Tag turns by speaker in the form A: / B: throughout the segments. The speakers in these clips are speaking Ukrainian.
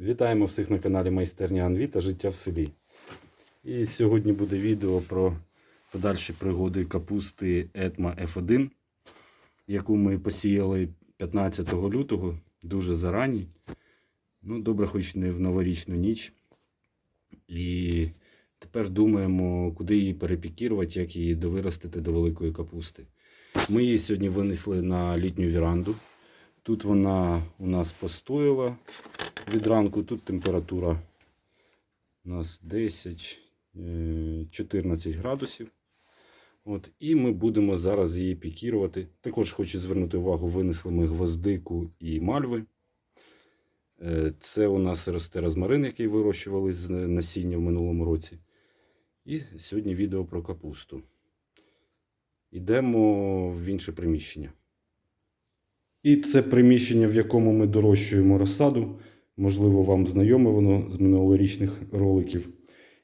A: Вітаємо всіх на каналі Майстерня Анві та Життя в селі. І сьогодні буде відео про подальші пригоди капусти Етма F1, яку ми посіяли 15 лютого, дуже зарані. Ну, добре, хоч не в новорічну ніч. І тепер думаємо, куди її перепікірувати, як її довиростити до великої капусти. Ми її сьогодні винесли на літню віранду. Тут вона у нас постояла від ранку. Тут температура у нас 10, е, 14 градусів. От, і ми будемо зараз її пікірувати. Також хочу звернути увагу, винесли ми гвоздику і мальви. Е, Це у нас росте розмарин, який вирощували з насіння в минулому році. І сьогодні відео про капусту. Йдемо в інше приміщення. І це приміщення, в якому ми дорощуємо розсаду. Можливо, вам знайоме воно з минулорічних роликів.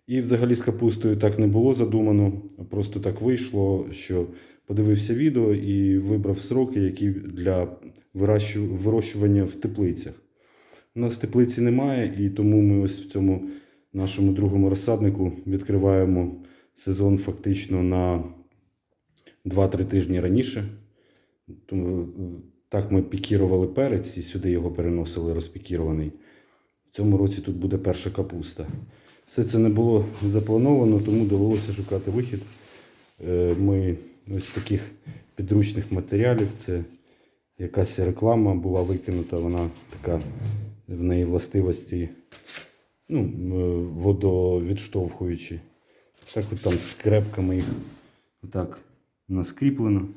A: І взагалі з капустою так не було задумано. Просто так вийшло, що подивився відео і вибрав сроки, які для вирощування в теплицях. У нас теплиці немає, і тому ми ось в цьому нашому другому розсаднику відкриваємо сезон фактично на 2-3 тижні раніше. Так ми пікірували перець і сюди його переносили розпікірований. В цьому році тут буде перша капуста. Все це не було заплановано, тому довелося шукати вихід. Е, Ми ось таких підручних матеріалів. Це якась реклама була викинута, вона така в неї властивості ну, е, водовідштовхуючі. Так от там скрепками їх отак у нас кріплено.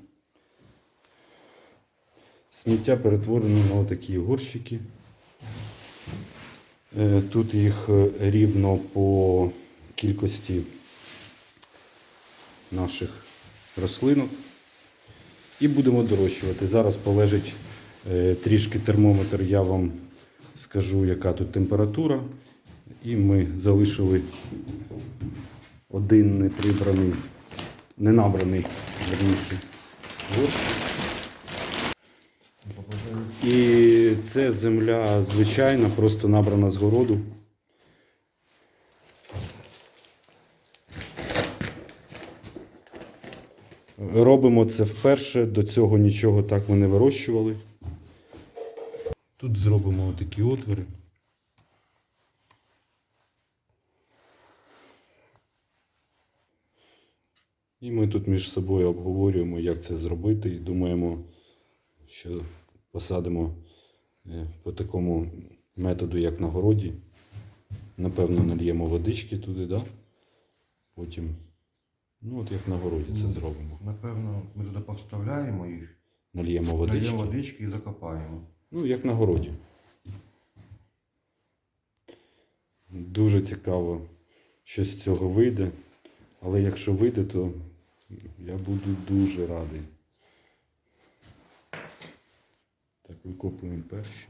A: Сміття перетворено на отакі горщики. Е, Тут їх е, рівно по кількості наших рослинок. І будемо дорощувати. Зараз полежить е, трішки термометр, я вам скажу, яка тут температура. І ми залишили один неприбраний, не набраний верніше горщик. І це земля звичайна, просто набрана з городу. Робимо це вперше, до цього нічого так ми не вирощували. Тут зробимо такі отвори. І ми тут між собою обговорюємо, як це зробити, і думаємо, що посадимо по такому методу, як на городі. Напевно, нальємо водички туди, да? потім, ну от як на городі це
B: Ну,
A: зробимо.
B: Напевно, ми туди поставляємо їх,
A: Нальємо водички.
B: даємо водички і закопаємо.
A: Ну, як на городі. Дуже цікаво, що з цього вийде. Але якщо вийде, то я буду дуже радий. Так, викопуємо перші.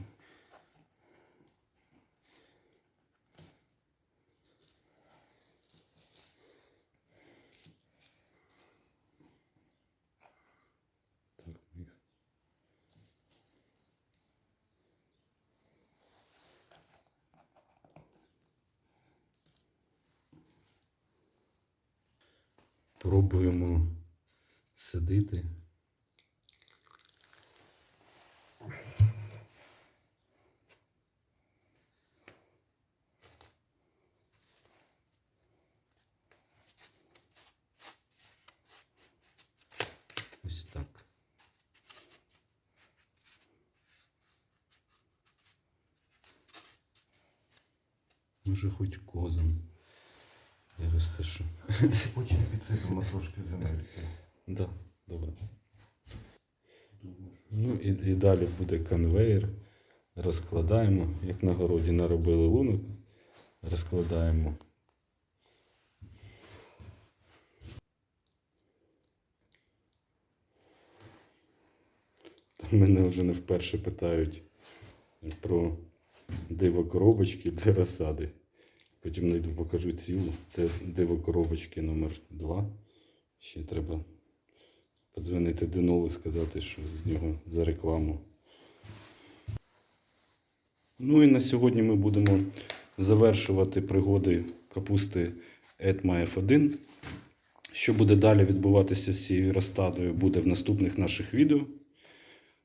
A: Пробуємо садити. Ось так. Може хоч козам. Я розташу.
B: Потім підсипемо трошки земельки.
A: Да, добре. Ну і, і далі буде конвейер. Розкладаємо, як на городі наробили лунок, розкладаємо. Мене вже не вперше питають про диво коробочки для розсади. Потім знайду, покажу цілу. Це диво коробочки номер 2 Ще треба подзвонити Динолу і сказати, що з нього за рекламу. Ну і на сьогодні ми будемо завершувати пригоди капусти Етма F1. Що буде далі відбуватися з цією розстадою, буде в наступних наших відео.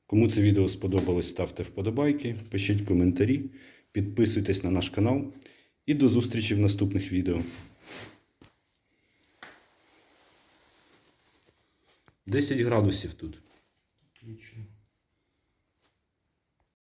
A: Кому це відео сподобалось, ставте вподобайки, пишіть коментарі, підписуйтесь на наш канал і до зустрічі в наступних відео. 10 градусів тут.
B: Отлично.